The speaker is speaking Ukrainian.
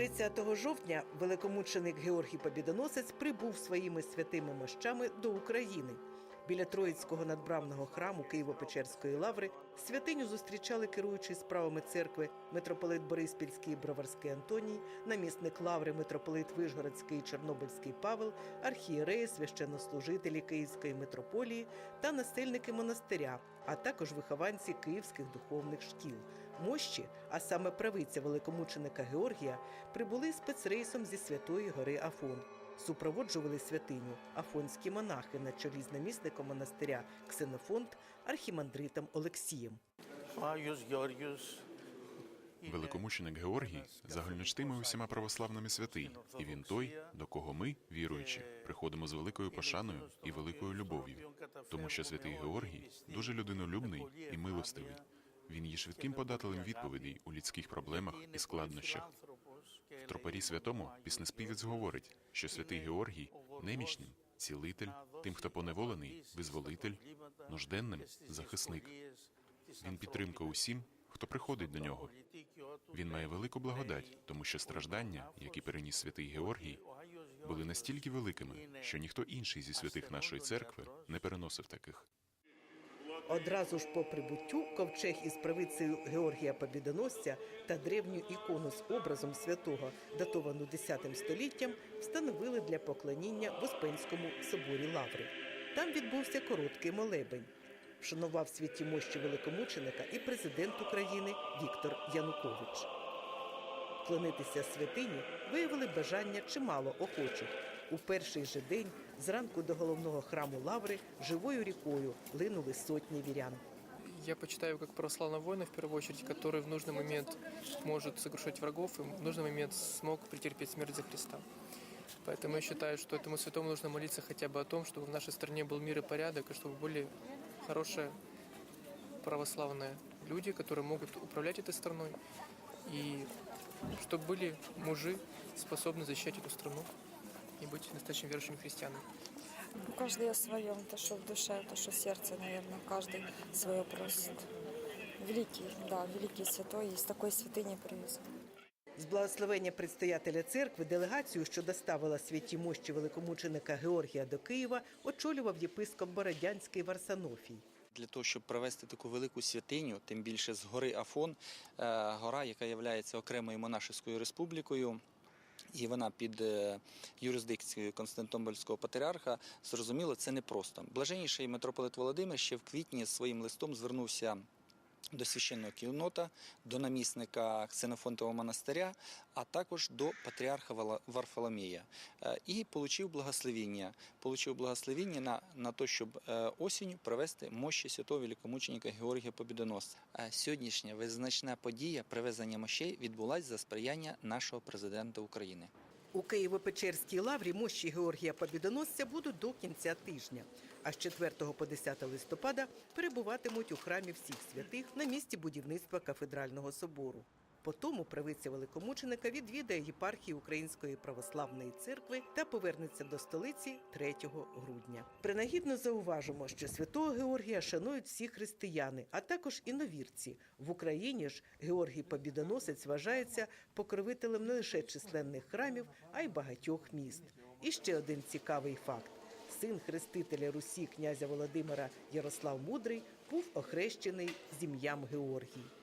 30 жовтня великомученик Георгій Побідоносець прибув своїми святими мощами до України. Біля Троїцького надбравного храму Києво-Печерської лаври святиню зустрічали керуючий справами церкви митрополит Бориспільський Броварський Антоній, намісник лаври митрополит Вишгородський і Чорнобильський Павел, архієреї, священнослужителі Київської митрополії та насельники монастиря, а також вихованці київських духовних шкіл. Мощі, а саме правиця великомученика Георгія, прибули спецрейсом зі Святої Гори Афон. Супроводжували святиню афонські монахи на чолі з намісником монастиря Ксенофонт архімандритом Олексієм. Великомученик Георгій загальночтими усіма православними святий, і він той, до кого ми, віруючи, приходимо з великою пошаною і великою любов'ю, тому що святий Георгій дуже людинолюбний і милостивий. Він є швидким подателем відповідей у людських проблемах і складнощах. В тропарі святому піснеспівець говорить, що святий Георгій немічним цілитель, тим, хто поневолений, визволитель, нужденним захисник. Він підтримка усім, хто приходить до нього. Він має велику благодать, тому що страждання, які переніс святий Георгій, були настільки великими, що ніхто інший зі святих нашої церкви не переносив таких. Одразу ж по прибуттю ковчег із правицею Георгія Побідоносця та древню ікону з образом святого, датовану X століттям, встановили для поклоніння в Успенському соборі Лаври. Там відбувся короткий молебень. Вшанував святі мощі великомученика і президент України Віктор Янукович Вклонитися святині виявили бажання чимало охочих. У перший же день зранку до головного храму Лаври живою рікою линули сотні вірян. Я почитаю как православного воина, в первую очередь, который в нужный момент может сокрушать врагов и в нужный момент смог претерпеть смерть за Христа. Поэтому я считаю, что этому святому нужно молиться хотя бы о том, чтобы в нашей стране был мир и порядок, и чтобы были хорошие православные люди, которые могут управлять этой страной, и чтобы были мужи, способные защищать эту страну и быть настоящими верующими христианами. Ну, каждый о своем, то, что в душе, то, что в сердце, наверное, каждый свое просит. Великий, да, великий святой, из такой святыни привез. З благословення предстоятеля церкви делегацію, що доставила святі мощі великомученика Георгія до Києва, очолював єпископ Бородянський Варсанофій. Для того, щоб провести таку велику святиню, тим більше з гори Афон, е, гора, яка є окремою монашеською республікою. І вона під е, юрисдикцією Константинопольського патріарха, зрозуміло, це непросто. Блаженніший митрополит Володимир ще в квітні своїм листом звернувся до священного кінота, до намісника Ксенофонтового монастиря, а також до патріарха Варфоломія. І отримав благословіння. Получив благословіння на, на те, щоб е, осінню провести мощі святого великомученика Георгія Побідоносця. Сьогоднішня визначна подія привезення мощей відбулася за сприяння нашого президента України. У Києво-Печерській лаврі мощі Георгія Побідоносця будуть до кінця тижня. А з 4 по 10 листопада перебуватимуть у храмі всіх святих на місці будівництва кафедрального собору. По тому правиця великомученика відвідає єпархію Української православної церкви та повернеться до столиці 3 грудня. Принагідно зауважимо, що святого Георгія шанують всі християни, а також іновірці. В Україні ж Георгій Побідоносець вважається покровителем не лише численних храмів, а й багатьох міст. І ще один цікавий факт. Син хрестителя Русі князя Володимира Ярослав Мудрий був охрещений з ім'ям Георгій.